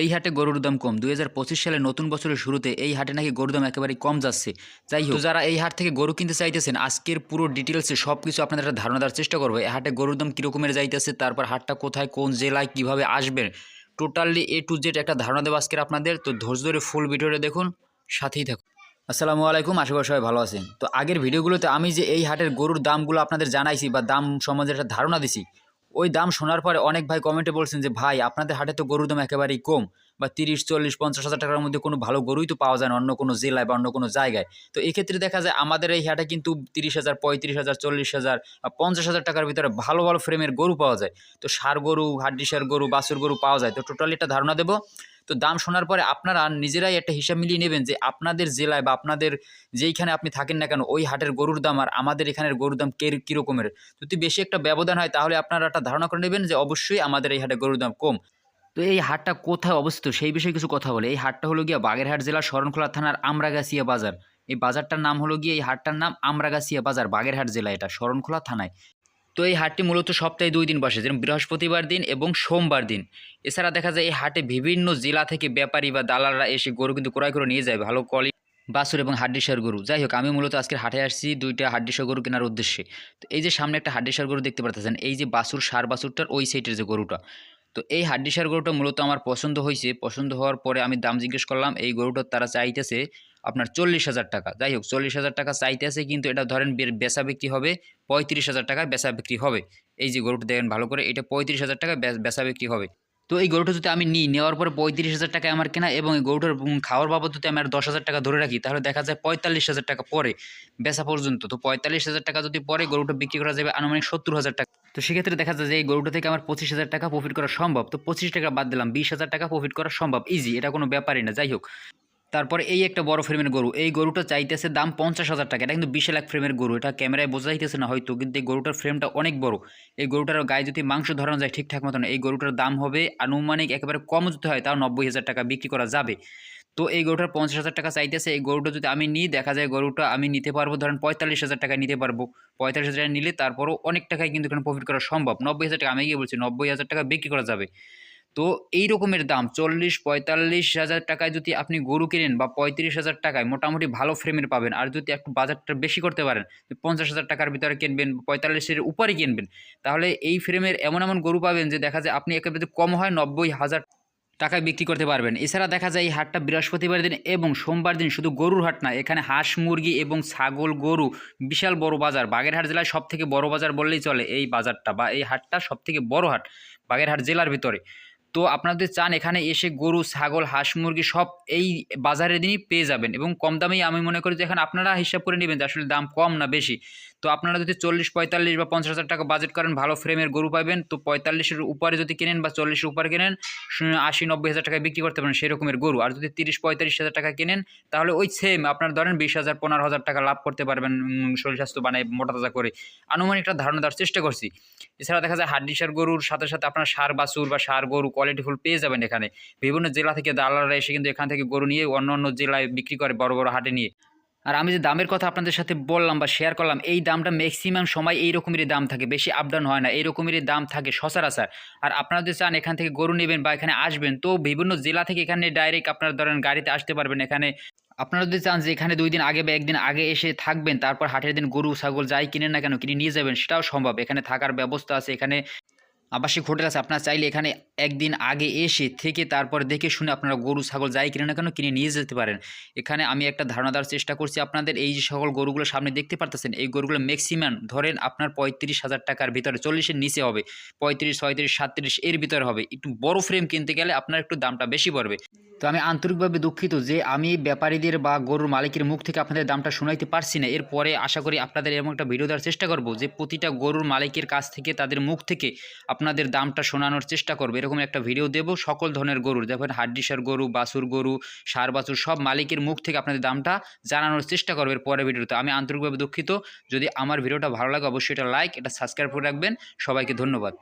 এই হাটে গরুর দাম কম। দুই হাজার পঁচিশ সালে নতুন বছরের শুরুতে এই হাটে নাকি গরুর দাম একেবারে কম যাচ্ছে। যাই হোক যারা এই হাট থেকে গরু কিনতে চাইতেছেন, আজকের পুরো ডিটেলসে সব কিছু আপনাদের একটা ধারণা দেওয়ার চেষ্টা করব। এই হাটে গরুর দাম কীরকমের যাইতেছে, তারপর হাটটা কোথায়, কোন জেলায়, কীভাবে আসবেন? টোটালি এ টু জেড একটা ধারণা দেবো আজকের আপনাদের। তো ধৈর্য ধরে ফুল ভিডিওটা দেখুন, সাথেই থাকুন। আসসালামু আলাইকুম, আশা করি সবাই ভালো আছেন। তো আগের ভিডিওগুলোতে আমি যে এই হাটের গরুর দামগুলো আপনাদের জানাইছি বা দাম সম্বন্ধে একটা ধারণা দিছি ওই দাম শোনার পরে অনেক ভাই কমেন্টে বলছেন যে, ভাই, আপনাদের হাটে তো গরুর দাম একেবারেই কম বা তিরিশ, চল্লিশ, পঞ্চাশ হাজার টাকার মধ্যে কোনো ভালো গরুই তো পাওয়া যায় না অন্য কোনো জেলায় বা অন্য কোনো জায়গায়। তো এক্ষেত্রে দেখা যায় আমাদের এই হাটে কিন্তু তিরিশ হাজার, পঁয়ত্রিশ হাজার, চল্লিশ হাজার বা পঞ্চাশ হাজার টাকার ভিতরে ভালো ভালো ফ্রেমের গরু পাওয়া যায়। তো সার গরু, হাড্ডিসার গরু বাসুর গরু পাওয়া যায়। তো টোটালি একটা ধারণা দেবো। তো দাম শোনার পরে আপনারা নিজেরাই একটা হিসাব মিলিয়ে নেবেন যে আপনাদের জেলায় বা আপনাদের যেইখানে আপনি থাকেন না কেন, ওই হাটের গরুর দাম আর আমাদের এখানের গরুর দাম কে কীরকমের? যদি বেশি একটা ব্যবধান হয় তাহলে আপনারা একটা ধারণা করে নেবেন যে অবশ্যই আমাদের এই হাটে গরুর দাম কম। তো এই হাটটা কোথায় অবস্থিত? সেই বিষয়ে কিছু কথা বলে। এই হাটটা হলো গিয়া বাগেরহাট জেলার শরণখোলা থানার আমরাগাছিয়া বাজার। এই বাজারটার নাম হলো গিয়ে এই হাটটার নাম আমরাগাছিয়া বাজার, বাগেরহাট জেলা এটা, শরণখোলা থানায়। তো এই হাটটি মূলত সপ্তাহে দুই দিন বসে যেমন বৃহস্পতিবার দিন এবং সোমবার দিন। এছাড়া দেখা যায়, এই হাটে বিভিন্ন জেলা থেকে ব্যাপারী বা দালালরা এসে গরু কিন্তু ক্রয় করে নিয়ে যায়, ভালো কোয়ালিটি বাছুর এবং হাড্ডিসার গরু। যাই হোক, আমি মূলত আজকে হাটে আসছি দুইটা হাড্ডিসার গরু কেনার উদ্দেশ্যে। তো এই যে সামনে একটা হাড্ডিসার গরু দেখতে পাচ্ছেন এই যে বাছুর, সার বাছুরটার ওই সাইডের যে গরুটা। তো এই হাড্ডিসার গরুটা মূলত আমার পছন্দ হয়েছে। পছন্দ হওয়ার পরে আমি দাম জিজ্ঞেস করলাম, এই গরুটার তারা চাইতেছে আপনার চল্লিশ হাজার টাকা। যাই হোক, চল্লিশ হাজার টাকা চাইতেছে কিন্তু এটা ধরেন বেচা বিক্রি হবে, পঁয়ত্রিশ হাজার টাকায় বেচা বিক্রি হবে। এই যে গরুটা দেখেন ভালো করে, এটা পঁয়ত্রিশ হাজার টাকা বেচা বিক্রি হবে। তো এই গরুটা যদি আমি নিই, নেওয়ার পরে পঁয়ত্রিশ হাজার টাকায় আমার কেনা এবং এই গরুটার খাওয়ার বাবদ যদি আমি আর দশ হাজার টাকা ধরে রাখি, তাহলে দেখা যায় পঁয়তাল্লিশ হাজার টাকা পরে বেচা পর্যন্ত। তো পঁয়তাল্লিশ হাজার টাকা যদি পরে গরুটা বিক্রি করা যাবে, আনুমানিক সত্তর হাজার টাকা। তো সেক্ষেত্রে দেখা যায় যে এই গরুটা থেকে আমার পঁচিশ হাজার টাকা প্রফিট করা সম্ভব। তো পঁচিশ টাকা বাদ দিলাম, বিশ হাজার টাকা প্রফিট করা সম্ভব। ইজি এটা কোনো ব্যাপারই না। যাই হোক তারপরে এই একটা বড় ফ্রেমের গরু। এই গরুটা চাইতেছে দাম পঞ্চাশ হাজার টাকা। এটা কিন্তু বিশ লাখ ফ্রেমের গরু। এটা ক্যামেরায় বোঝা যাইতেছে না হয়তো, কিন্তু এই গরুটার ফ্রেমটা অনেক বড়। এই গরুটার গায়ে যদি মাংস ধরানো যায় ঠিকঠাক মতন, এই গরুটার দাম হবে আনুমানিক একেবারে কম যদি হয়, তাও নব্বই হাজার টাকা বিক্রি করা যাবে। তো এই গরুটার পঞ্চাশ হাজার টাকা চাইতেছে, এই গরুটা যদি আমি নিই, দেখা যায় গরুটা আমি নিতে পারব, ধরেন পঁয়তাল্লিশ হাজার টাকা নিতে পারব। পঁয়তাল্লিশ হাজার নিলে তারপরও অনেক টাকায় কিন্তু এখানে প্রফিট করা সম্ভব। নব্বই হাজার টাকা, আমি গিয়ে বলছি, নব্বই হাজার টাকা বিক্রি করা যাবে। তো এই রকমের দাম, চল্লিশ, পঁয়তাল্লিশ হাজার টাকায় যদি আপনি গরু কিনেন বা পঁয়ত্রিশ হাজার টাকায় মোটামুটি ভালো ফ্রেমের পাবেন। আর যদি একটু বাজারটা বেশি করতে পারেন পঞ্চাশ হাজার টাকার ভিতরে কিনবেন পঁয়তাল্লিশের উপরে কিনবেন, তাহলে এই ফ্রেমের এমন এমন গরু পাবেন যে দেখা যায় আপনি একেবারে কম হয় নব্বই হাজার টাকায় বিক্রি করতে পারবেন। এছাড়া দেখা যায় এই হাটটা বৃহস্পতিবার দিন এবং সোমবার দিন শুধু গরুর হাট না, এখানে হাঁস, মুরগি এবং ছাগল, গরু, বিশাল বড় বাজার। বাগেরহাট জেলায় সব থেকে বড় বাজার বললেই চলে এই বাজারটা বা এই হাটটা সব থেকে বড় হাট বাগেরহাট জেলার ভিতরে। তো আপনাদের চান এখানে এসে গরু, ছাগল, হাঁস, মুরগি সব এই বাজারের দিনই পেয়ে যাবেন এবং কম দামেই আমি মনে করি যে এখানে আপনারা হিসাব করে নেবেন যে আসলে দাম কম না বেশি। তো আপনারা যদি চল্লিশ, পঁয়তাল্লিশ বা পঞ্চাশ হাজার টাকা বাজেট করেন, ভালো ফ্রেমের গরু পাবেন। তো পঁয়তাল্লিশের উপরে যদি কেনেন বা চল্লিশের উপরে কেনেন আশি, নব্বই হাজার টাকায় বিক্রি করতে পারেন সেরকমের গরু। আর যদি তিরিশ, পঁয়তাল্লিশ হাজার টাকা কেনেন, তাহলে ওই সেম আপনার ধরেন বিশ হাজার, পনেরো হাজার টাকা লাভ করতে পারবেন শরীর স্বাস্থ্য বানায় মোটা তাজা করে। আনুমানিক একটা ধারণা দেওয়ার চেষ্টা করছি। এছাড়া দেখা যায় হাড্ডি সার গরুর সাথে সাথে আপনার সার, বাছুর বা সার গরু কোয়ালিটিফুল পেয়ে যাবেন এখানে। বিভিন্ন জেলা থেকে দালালরা এসে কিন্তু এখান থেকে গরু নিয়ে অন্য অন্য জেলায় বিক্রি করে বড় বড় হাটে নিয়ে। আর আমি যে দামের কথা আপনাদের সাথে বললাম বা শেয়ার করলাম, এই দামটা ম্যাক্সিমাম সময় এই রকমেরই দাম থাকে। বেশি আপ ডাউন হয় না এই রকমেরই দাম থাকে সচরাচর। আর আপনারা যদি চান এখান থেকে গরু নেবেন বা এখানে আসবেন, তো বিভিন্ন জেলা থেকে এখানে ডাইরেক্ট আপনারা ধরেন গাড়িতে আসতে পারবেন এখানে। আপনারা যদি চান যে এখানে দুই দিন আগে বা একদিন আগে এসে থাকবেন, তারপর হাটের দিন গরু, ছাগল যাই কিনেন না কেন কিনে নিয়ে যাবেন, সেটাও সম্ভব। এখানে থাকার ব্যবস্থা আছে, এখানে আবাসিক হোটেল আছে, আপনারা চাইলে এখানে একদিন আগে এসে থেকে তারপর দেখে শুনে আপনারা গরু, ছাগল যাই কিনে না কেন কিনে নিয়ে যেতে পারেন। এখানে আমি একটা ধারণা দেওয়ার চেষ্টা করছি, আপনাদের এই যে সকল গরুগুলো সামনে দেখতে পারতেছেন, এই গরুগুলো ম্যাক্সিমাম ধরেন আপনার পঁয়ত্রিশ হাজার টাকার ভিতরে, চল্লিশের নিচে হবে, পঁয়ত্রিশ, ছয়ত্রিশ, সাতত্রিশ এর ভিতরে হবে। একটু বড় ফ্রেম কিনতে গেলে আপনার একটু দামটা বেশি পড়বে। তো আমি আন্তরিকভাবে দুঃখিত যে আমি ব্যাপারীদের বা গরুর মালিকের মুখ থেকে আপনাদের দামটা শোনাইতে পারছি না। এরপরে আশা করি আপনাদের এরকম একটা ভিডিও দেওয়ার চেষ্টা করব যে প্রতিটা গরুর মালিকের কাছ থেকে তাদের মুখ থেকে আপনাদের দামটা শোনানোর চেষ্টা করব। এরকম একটা ভিডিও দেবো সকল ধরনের গরুর, দেখবেন হাড্ডিসার গরু, বাছুর গরু, সার বাছুর সব মালিকের মুখ থেকে আপনাদের দামটা জানানোর চেষ্টা করব এর পরের ভিডিওতে। আমি আন্তরিকভাবে দুঃখিত। যদি আমার ভিডিওটা ভালো লাগে অবশ্যই এটা লাইক, এটা সাবস্ক্রাইব করে রাখবেন। সবাইকে ধন্যবাদ।